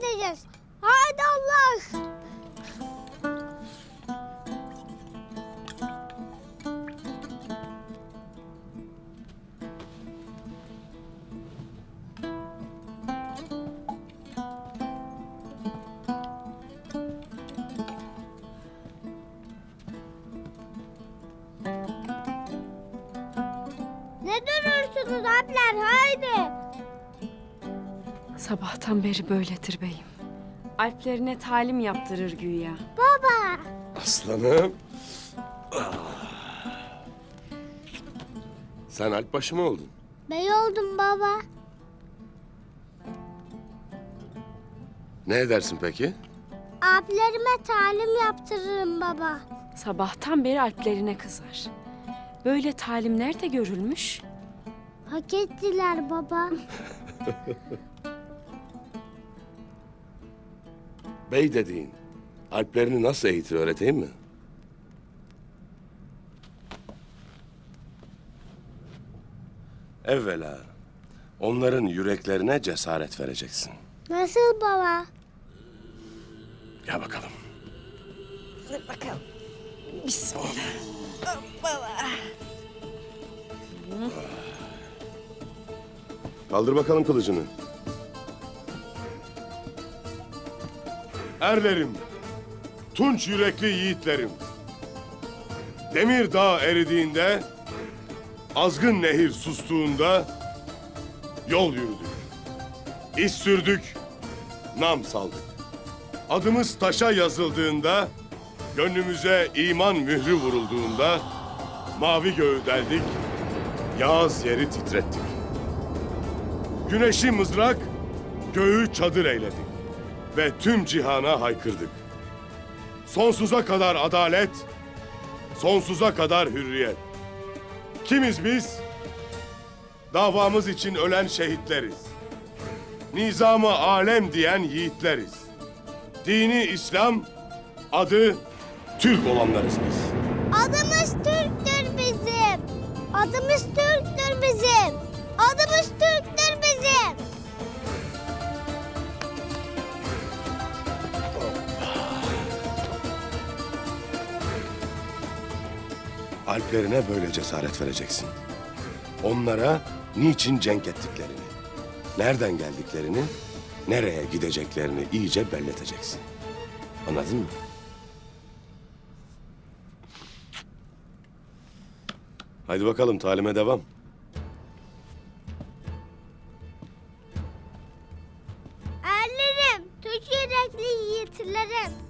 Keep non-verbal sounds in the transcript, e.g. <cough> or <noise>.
gideceğiz. Haydi Allah. Ne durursunuz abiler haydi. Sabahtan beri böyledir beyim. Alplerine talim yaptırır güya. Baba. Aslanım. Sen Alpbaşı mı oldun? Bey oldum baba. Ne edersin peki? Abilerime talim yaptırırım baba. Sabahtan beri alplerine kızar. Böyle talim nerede görülmüş? Hak ettiler baba. <laughs> Bey dediğin. Alplerini nasıl eğitir öğreteyim mi? Evvela onların yüreklerine cesaret vereceksin. Nasıl baba? Gel bakalım. Bismillah. Kaldır bakalım kılıcını. Erlerim, tunç yürekli yiğitlerim. Demir dağ eridiğinde, azgın nehir sustuğunda yol yürüdük. İz sürdük, nam saldık. Adımız taşa yazıldığında, gönlümüze iman mührü vurulduğunda mavi göğü deldik, yağız yeri titrettik. Güneşi mızrak, göğü çadır eyledik ve tüm cihana haykırdık. Sonsuza kadar adalet, sonsuza kadar hürriyet. Kimiz biz? Davamız için ölen şehitleriz. Nizamı alem diyen yiğitleriz. Dini İslam, adı Türk olanlarız biz. Adımız Türk'tür bizim. Adımız Türk'tür bizim. Adımız Türk'tür Alplerine böyle cesaret vereceksin. Onlara niçin cenk ettiklerini, nereden geldiklerini, nereye gideceklerini iyice belleteceksin. Anladın mı? Haydi bakalım talime devam. Ellerim, tüç yürekli yiğitlerim.